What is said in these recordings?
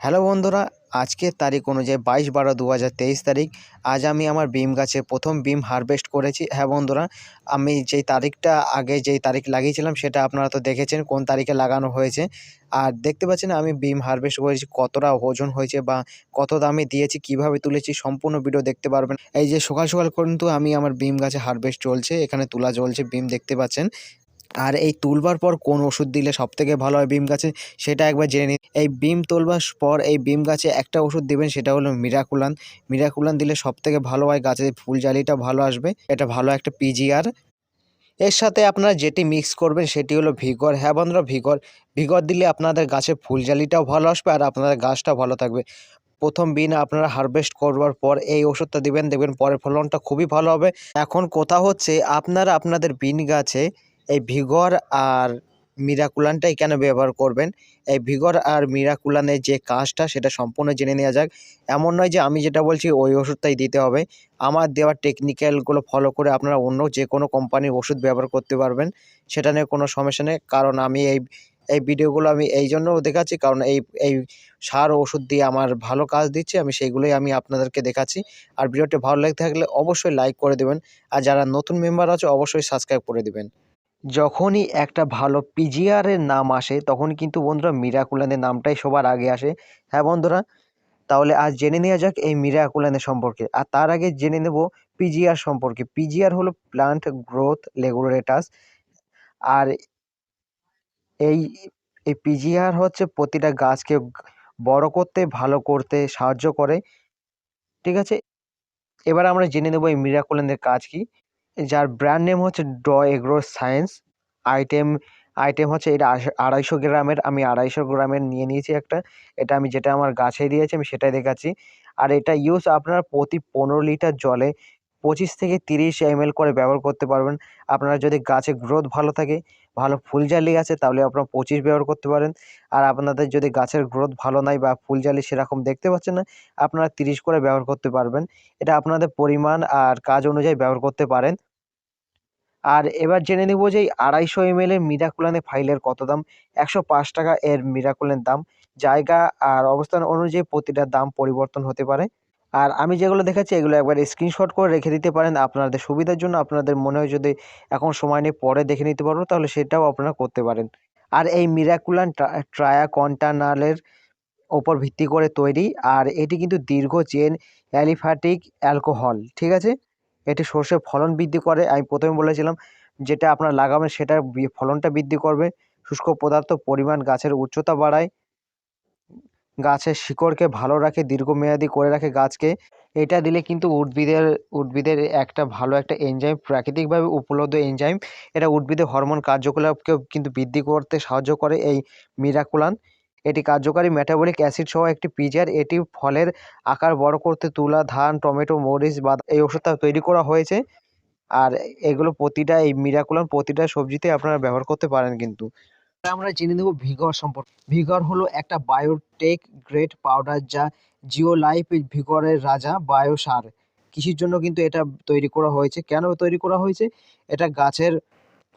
Hello বন্ধুরা আজকের তারিখ অনুযায়ী বাইশ বারো দু তারিখ। আজ আমি আমার বিম গাছে প্রথম বিম হারভেস্ট করেছি। হ্যাঁ বন্ধুরা, আমি যেই তারিখটা আগে যেই তারিখ লাগিয়েছিলাম সেটা আপনারা তো দেখেছেন কোন তারিখে লাগানো হয়েছে। আর দেখতে পাচ্ছেন আমি বিম হারভেস্ট করেছি, কতটা ওজন হয়েছে বা কত দামে দিয়েছি, কীভাবে তুলেছি, সম্পূর্ণ ভিডিও দেখতে পারবেন। এই যে সকাল সকাল কিন্তু আমি আমার বিম গাছে হারভেস্ট চলছে, এখানে তোলা চলছে বিম দেখতে পাচ্ছেন। আর এই তুলবার পর কোন ওষুধ দিলে সব থেকে ভালো হয় বিম গাছে, সেটা একবার জেনে নিন। এই বিম তোলবার পর এই বিম গাছে একটা ওষুধ দেবেন, সেটা হলো মিরাকুলান। মিরাকুলান দিলে সব থেকে ভালো হয় গাছে ফুল জালিটা ভালো আসবে, এটা ভালো একটা পিজিআর এর সাথে আপনারা যেটি মিক্স করবেন, সেটি হলো ভিগর। হ্যাঁ বন্ধুরা, ভিগর। ভিগর দিলে আপনাদের গাছে ফুল জালিটাও ভালো আসবে আর আপনাদের গাছটা ভালো থাকবে। প্রথম বিন আপনারা হারভেস্ট করবার পর এই ওষুধটা দিবেন, দেখবেন পরের ফলনটা খুবই ভালো হবে। এখন কথা হচ্ছে, আপনারা আপনাদের বিন গাছে এই ভিগর আর মিরাকুলানটাই কেন ব্যবহার করবেন? এই ভিগর আর মিরাকুলানের যে কাজটা, সেটা সম্পূর্ণ জেনে নেওয়া যাক। এমন নয় যে আমি যেটা বলছি, ওই ওষুধটাই দিতে হবে। আমার দেওয়ার টেকনিক্যালগুলো ফলো করে আপনারা অন্য যে কোনো কোম্পানির ওষুধ ব্যবহার করতে পারবেন। সেটা নিয়ে কোনো সমস্যা নেই। কারণ আমি এই এই ভিডিওগুলো আমি এই জন্য দেখাচ্ছি, কারণ এই এই সার ওষুধ দিয়ে আমার ভালো কাজ দিচ্ছে। আমি সেইগুলোই আমি আপনাদেরকে দেখাচ্ছি। আর ভিডিওটি ভালো লেগে থাকলে অবশ্যই লাইক করে দেবেন। আর যারা নতুন মেম্বার আছে, অবশ্যই সাবস্ক্রাইব করে দেবেন। যখনই একটা ভালো পিজিআরের নাম আসে, তখন কিন্তু বন্ধুরা মিরাকুলানের নামটাই সবার আগে আসে। হ্যাঁ বন্ধুরা? তাহলে আজ জেনে নেওয়া যাক এই মিরাকুলানের সম্পর্কে। আর তার আগে জেনে নেব পিজিআর সম্পর্কে। পিজিআর হলো প্লান্ট গ্রোথ রেগুলেটাস আর এই এই পিজিআর হচ্ছে প্রতিটা গাছকে বড় করতে, ভালো করতে সাহায্য করে। ঠিক আছে? এবার আমরা জেনে নেব এই মিরাকুলানের কাজ কি। যার ব্র্যান্ড নেম হচ্ছে ড এগ্রো সায়েন্স আইটেম আইটেম হচ্ছে এটা আড়াইশো গ্রামের, আমি আড়াইশো গ্রামের নিয়ে নিয়েছি একটা। এটা আমি যেটা আমার গাছে দিয়েছি, আমি সেটাই দেখাচ্ছি। আর এটা ইউজ আপনার প্রতি পনেরো লিটার জলে পঁচিশ থেকে তিরিশ এমএল করে ব্যবহার করতে পারবেন। আপনারা যদি গাছে গ্রোথ ভালো থাকে, ভালো ফুলজালি আছে, তাহলে আপনারা পঁচিশ ব্যবহার করতে পারেন। আর আপনাদের যদি গাছের গ্রোথ ভালো নাই বা ফুল জালি সেরকম দেখতে পাচ্ছেন না, আপনারা তিরিশ করে ব্যবহার করতে পারবেন। এটা আপনাদের পরিমাণ আর কাজ অনুযায়ী ব্যবহার করতে পারেন। আর এবার জেনে নেব যে এই আড়াইশো এমএল এর মিরাকুলানে ফাইলের কত দাম? একশো পাঁচ টাকা এর মিরাকুলের দাম। জায়গা আর অবস্থান অনুযায়ী প্রতিটা দাম পরিবর্তন হতে পারে। আর আমি যেগুলো দেখাচ্ছি, এগুলো একবার স্ক্রিনশট করে রেখে দিতে পারেন। আপনাদের সুবিধার জন্য আপনাদের মনে হয় যদি এখন সময় নিয়ে পরে দেখে নিতে পারব, তাহলে সেটাও আপনারা করতে পারেন। আর এই মিরাকুলান ট্রায়া কন্টানালের ওপর ভিত্তি করে তৈরি। আর এটি কিন্তু দীর্ঘ চেন অ্যালিফ্যাটিক অ্যালকোহল, ঠিক আছে? এটি সর্ষের ফলন বৃদ্ধি করে। আমি প্রথমে বলেছিলাম যেটা আপনার লাগাবেন সেটার ফলনটা বৃদ্ধি করবে। শুষ্ক পদার্থ পরিমাণ গাছের উচ্চতা বাড়ায়। গাছের শিকড়কে ভালো রাখে, দীর্ঘমেয়াদী করে রাখে গাছকে। এটা দিলে কিন্তু উদ্ভিদের উদ্ভিদের একটা ভালো একটা এনজাইম প্রাকৃতিকভাবে উপলব্ধ এনজাইম এটা উদ্ভিদের হরমোন কার্যকলাপকেও কিন্তু বৃদ্ধি করতে সাহায্য করে এই মিরাকুলান এটি কার্যকারী মেটাবলিক অ্যাসিড সহ একটি পিজার। এটি ফলের আকার বড় করতে তুলা, ধান, টমেটো, মরিচ বা এই ওষুধটা তৈরি করা হয়েছে। আর এগুলো প্রতিটা, এই মিরাকুলাম প্রতিটা সবজিতে আপনারা ব্যবহার করতে পারেন কিন্তু। আমরা জেনে নেব ভিগর সম্পর্কে। ভিগর হলো একটা বায়োটেক গ্রেড পাউডার যা জিও লাইফ ভিগরের রাজা বায়োসার। কৃষির জন্য কিন্তু এটা তৈরি করা হয়েছে। কেন তৈরি করা হয়েছে? এটা গাছের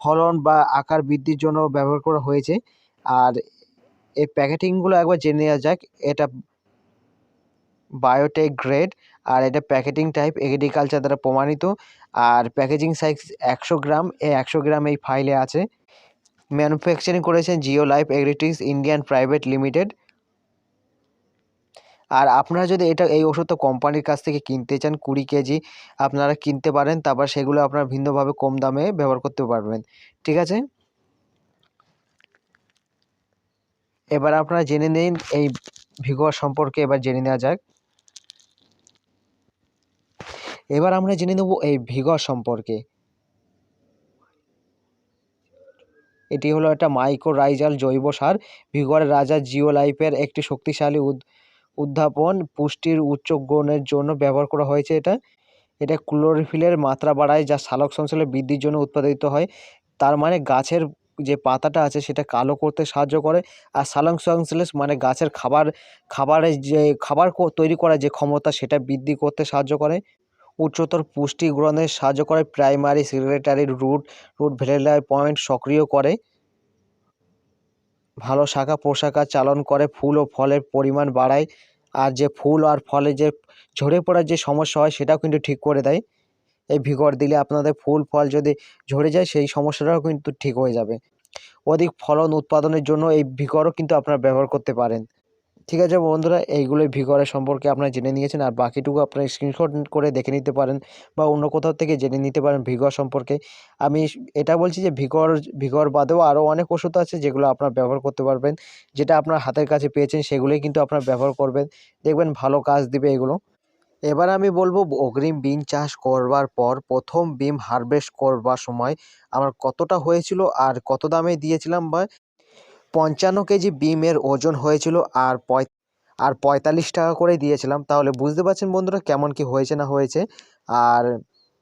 ফলন বা আকার বৃদ্ধির জন্য ব্যবহার করা হয়েছে। আর এর প্যাকেটিংগুলো একবার জেনে নেওয়া যাক। এটা বায়োটেক গ্রেড আর এটা প্যাকেটিং টাইপ এগ্রিকালচার দ্বারা প্রমাণিত। আর প্যাকেজিং সাইজ একশো গ্রাম এই একশো গ্রাম এই ফাইলে আছে। ম্যানুফ্যাকচারিং করেছেন Geo Life Agritics Indian Private Limited আর আপনারা যদি এটা, এই ওষুধটা কোম্পানির কাছ থেকে কিনতে চান, কুড়ি কেজি আপনারা কিনতে পারেন, তারপর সেগুলো আপনারা ভিন্নভাবে কম দামে ব্যবহার করতে পারবেন। ঠিক আছে? এবার আপনারা জেনে নিন এই ভিগোর সম্পর্কে এবার জেনে নেওয়া যাক। এবার আমরা জেনে নেব এই ভিগর সম্পর্কে। এটি হলো একটা মাইক্রোরাইজাল জৈব সার। ভিগরের রাজা জিও লাইফের একটি শক্তিশালী উদ্যাপন পুষ্টির উচ্চ গুণের জন্য ব্যবহার করা হয়েছে এটা। এটা ক্লোরোফিলের মাত্রা বাড়ায় যা সালোক সংশ্লেষের বৃদ্ধির জন্য উৎপাদিত হয়। তার মানে গাছের যে পাতাটা আছে সেটা কালো করতে সাহায্য করে। আর সালোক সংশ্লেষ মানে গাছের খাবার, খাবারের যে, খাবার তৈরি করার যে ক্ষমতা সেটা বৃদ্ধি করতে সাহায্য করে। উচ্চতর পুষ্টি গ্রহণে সাহায্য করে, প্রাইমারি, সেক্রেটারি, রুট রুট ভেলেলাই পয়েন্ট সক্রিয় করে। ভালো শাখা প্রশাখা চালন করে, ফুল ও ফলের পরিমাণ বাড়ায়। আর যে ফুল আর ফলে যে ঝরে পড়ার যে সমস্যা হয় সেটাও কিন্তু ঠিক করে দেয়। এই ভিগর দিলে আপনাদের ফুল, ফল যদি ঝরে যায়, সেই সমস্যাটাও কিন্তু ঠিক হয়ে যাবে। অধিক ফলন উৎপাদনের জন্য এই ভিগরও কিন্তু আপনারা ব্যবহার করতে পারেন। ঠিক আছে বন্ধুরা, এইগুলোই ভিগরের সম্পর্কে আপনারা জেনে নিয়েছেন, আর বাকিটুকু আপনারা স্ক্রিনশট করে দেখে নিতে পারেন, বা অন্য কোথাও থেকে জেনে নিতে পারেন ভিগর সম্পর্কে। আমি এটা বলছি যে ভিগর ভিগর বাদেও আরও অনেক ওষুধ আছে যেগুলো আপনারা ব্যবহার করতে পারবেন, যেটা আপনার হাতের কাছে পেয়েছেন, সেগুলোই কিন্তু আপনারা ব্যবহার করবেন। দেখবেন ভালো কাজ দিবে এগুলো। এবার আমি বলব, অগ্রিম বিন চাষ করবার পর প্রথম বিম হারভেস্ট করবার সময় আমার কতটা হয়েছিল আর কত দামে দিয়েছিলাম বা পঞ্চান্ন কেজি বিমের ওজন হয়েছিল আর আর পঁয়তাল্লিশ টাকা করে দিয়েছিলাম। তাহলে বুঝতে পারছেন বন্ধুরা কেমন কি হয়েছে না হয়েছে। আর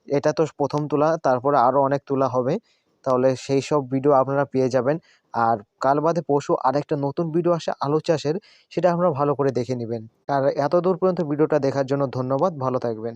এটা তো প্রথম তোলা, তারপরে আরও অনেক তোলা হবে। তাহলে সেই সব ভিডিও আপনারা পেয়ে যাবেন। আর কাল বাদে পরশু আরেকটা নতুন ভিডিও আসে আলু চাষের, সেটা আপনারা ভালো করে দেখে নেবেন। আর এত দূর পর্যন্ত ভিডিওটা দেখার জন্য ধন্যবাদ, ভালো থাকবেন।